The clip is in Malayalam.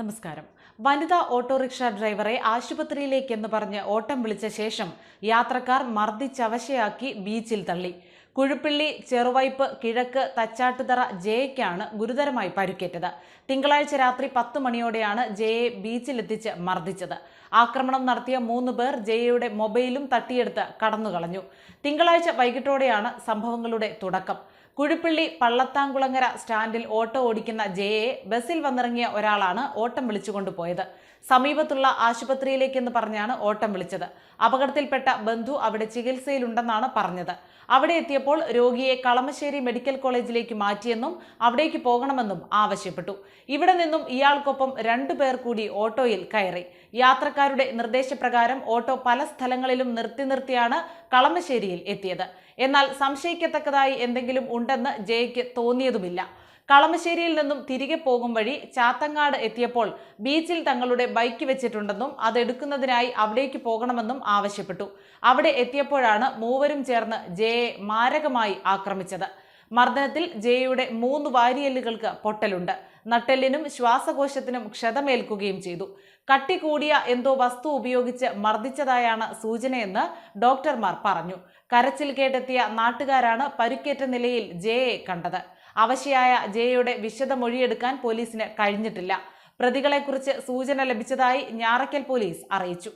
നമസ്കാരം. വനിതാ ഓട്ടോറിക്ഷ ഡ്രൈവറെ ആശുപത്രിയിലേക്കെന്ന് പറഞ്ഞ് ഓട്ടം വിളിച്ച ശേഷം യാത്രക്കാർ മർദ്ദിച്ചവശയാക്കി ബീച്ചിൽ തള്ളി. കുഴുപ്പിള്ളി ചെറുവൈപ്പ് കിഴക്ക് തച്ചാട്ടുതറ ജയയ്ക്കാണ് ഗുരുതരമായി പരിക്കേറ്റത്. തിങ്കളാഴ്ച രാത്രി പത്ത് മണിയോടെയാണ് ജയയെ ബീച്ചിലെത്തിച്ച് മർദ്ദിച്ചത്. ആക്രമണം നടത്തിയ മൂന്ന് പേർ ജയയുടെ മൊബൈലും തട്ടിയെടുത്ത് കടന്നുകളഞ്ഞു. തിങ്കളാഴ്ച വൈകിട്ടോടെയാണ് സംഭവങ്ങളുടെ തുടക്കം. കുഴിപ്പള്ളി പള്ളത്താങ്കുളങ്ങര സ്റ്റാൻഡിൽ ഓട്ടോ ഓടിക്കുന്ന ജയയെ ബസ്സിൽ വന്നിറങ്ങിയ ഒരാളാണ് ഓട്ടം വിളിച്ചുകൊണ്ടുപോയത്. സമീപത്തുള്ള ആശുപത്രിയിലേക്കെന്ന് പറഞ്ഞാണ് ഓട്ടം വിളിച്ചത്. അപകടത്തിൽപ്പെട്ട ബന്ധു അവിടെ ചികിത്സയിലുണ്ടെന്നാണ് പറഞ്ഞത്. അവിടെ എത്തിയപ്പോൾ രോഗിയെ കളമശ്ശേരി മെഡിക്കൽ കോളേജിലേക്ക് മാറ്റിയെന്നും അവിടേക്ക് പോകണമെന്നും ആവശ്യപ്പെട്ടു. ഇവിടെ നിന്നും ഇയാൾക്കൊപ്പം രണ്ടുപേർ കൂടി ഓട്ടോയിൽ കയറി. യാത്രക്കാരുടെ നിർദ്ദേശപ്രകാരം ഓട്ടോ പല സ്ഥലങ്ങളിലും നിർത്തി നിർത്തിയാണ് കളമശ്ശേരിയിൽ എത്തിയത്. എന്നാൽ സംശയിക്കത്തക്കതായി എന്തെങ്കിലും ഉണ്ടെന്ന് ജയയ്ക്ക് തോന്നിയതുമില്ല. കളമശ്ശേരിയിൽ നിന്നും തിരികെ പോകും വഴി ചാത്തങ്ങാട് എത്തിയപ്പോൾ ബീച്ചിൽ തങ്ങളുടെ ബൈക്ക് വെച്ചിട്ടുണ്ടെന്നും അതെടുക്കുന്നതിനായി അവിടേക്ക് പോകണമെന്നും ആവശ്യപ്പെട്ടു. അവിടെ എത്തിയപ്പോഴാണ് മൂവരും ചേർന്ന് ജയയെ മാരകമായി ആക്രമിച്ചത്. മർദ്ദനത്തിൽ ജയയുടെ മൂന്ന് വാരിയെല്ലുകൾക്ക് പൊട്ടലുണ്ട്. നട്ടെല്ലിനും ശ്വാസകോശത്തിനും ക്ഷതമേൽക്കുകയും ചെയ്തു. കട്ടി കൂടിയ എന്തോ വസ്തു ഉപയോഗിച്ച് മർദ്ദിച്ചതായാണ് സൂചനയെന്ന് ഡോക്ടർമാർ പറഞ്ഞു. കരച്ചിൽ കേട്ടെത്തിയ നാട്ടുകാരാണ് പരുക്കേറ്റ നിലയിൽ ജയയെ കണ്ടത്. അവശയായ ജയയുടെ വിശദ മൊഴിയെടുക്കാൻ പോലീസിന് കഴിഞ്ഞിട്ടില്ല. പ്രതികളെക്കുറിച്ച് സൂചന ലഭിച്ചതായി ഞാറയ്ക്കൽ പോലീസ് അറിയിച്ചു.